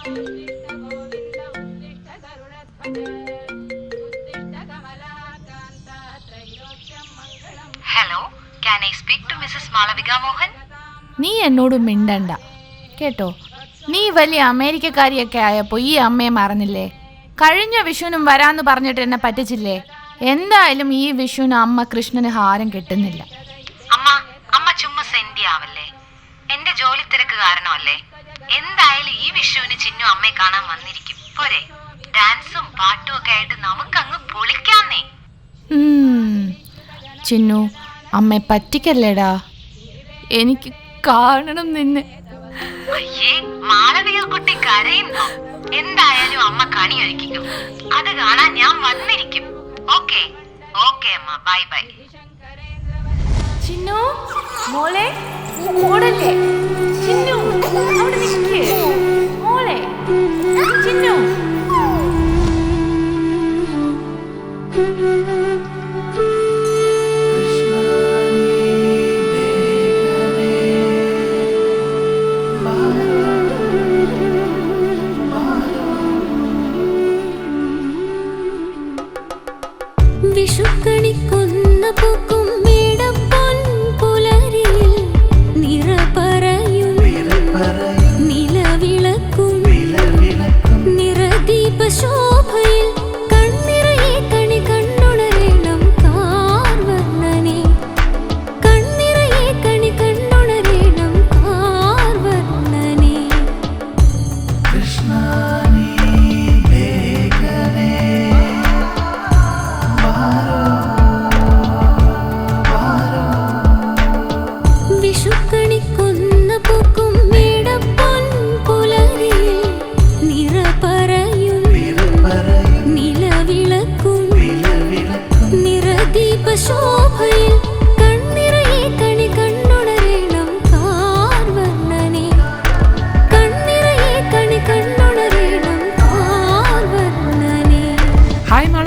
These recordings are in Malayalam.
Hello can I speak to Mrs Malavika Mohan നീ എന്നോട് മിണ്ടണ്ട. കേട്ടോ നീ വലിയ അമേരിക്കക്കാരിയൊക്കെ ആയപ്പോ ഈ അമ്മയെ മറന്നില്ലേ? കഴിഞ്ഞ വിഷുവിനും വരാന്ന് പറഞ്ഞിട്ട് എന്നെ പറ്റിച്ചില്ലേ? എന്തായാലും ഈ വിഷുവിന് അമ്മ കൃഷ്ണന് ഹാരം കിട്ടുന്നില്ല. അമ്മ അമ്മ ചുമ്മാ സെന്റി ആവല്ലേ എന്റെ ജോലി തിരക്ക് കാരണമല്ലേ? എന്തായാലും ഈ വിഷുവിന് ചിന്നു അമ്മയെ കാണാൻ വന്നിരിക്കും. പോരെ. ഡാൻസും പാട്ടും ഒക്കെ ആയിട്ട് നമുക്കങ്ങ് പൊളിക്കാന്നേ. ചിന്നു അമ്മയെ പറ്റിക്കല്ലേടാ? എനിക്ക് കാണണം നിന്നെ. അയ്യേ മാളവിക കുട്ടി കരയുന്നു. എന്തായാലും അമ്മ കണി ഒരുക്കിക്കും. അത് കാണാൻ ഞാൻ വന്നിരിക്കും. ഓക്കെ. ഓക്കെ അമ്മ. Bye bye. ചിന്നു മോളെ മോളല്ലേ? ചിന്നു. അവിടെ നിൽക്കേ മോളെ ചിന്നു.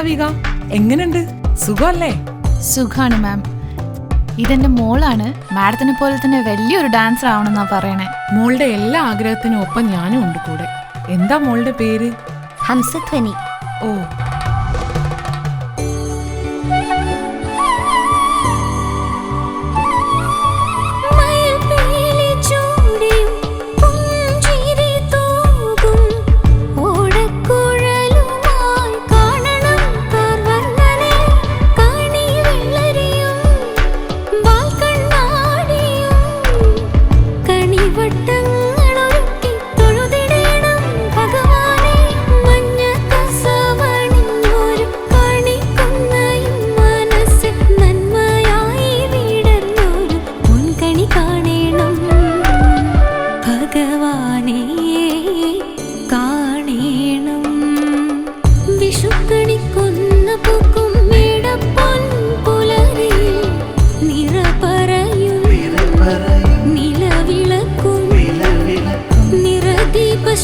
മാളവിക എങ്ങനെയുണ്ട് സുഖമല്ലേ? സുഖാണ് മാം ഇതെന്റെ മോളാണ്. മാഡത്തിനെ പോലെ തന്നെ വലിയൊരു ഡാൻസർ ആവണമെന്നാ പറയണേ. മോളുടെ എല്ലാ ആഗ്രഹത്തിനും ഒപ്പം ഞാനും ഉണ്ട് കൂടെ. എന്താ മോളുടെ പേര്? ഹംസധ്വനി. ഓ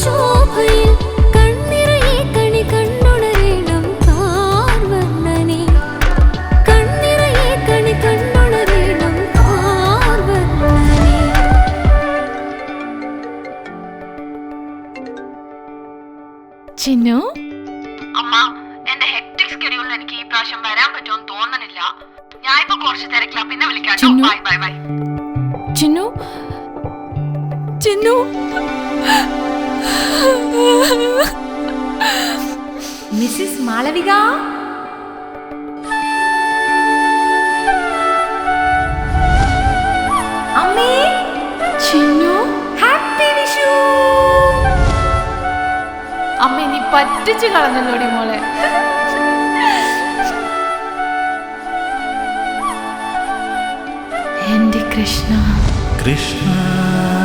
ശോഭയിൽ കണ്ണിറയെ കണി കണ്ണുണരേണം കാർവർണനെ. കണ്ണിറയെ കണി കണ്ണുണരേണം കാർവർണനെ. ചിന്നു? അമ്മ എന്റെ ഹെക്ടിക് സ്കെഡ്യൂളിൽ എനിക്ക് ഈ പ്രാവശ്യം വരാൻ പറ്റുമെന്ന് തോന്നണില്ല. ഞാൻ ഇപ്പൊ കുറച്ച് തിരക്കില്ല പിന്നെ വിളിക്കാം bye bye bye. Chinnu? Chinnu? Mrs Malavika? അമ്മേ? ചിന്നു? ഹാപ്പി വിഷു! അമ്മ നീ പറ്റിച്ചു കളഞ്ഞല്ലോടി മോളെ. कृष्ण कृष्ण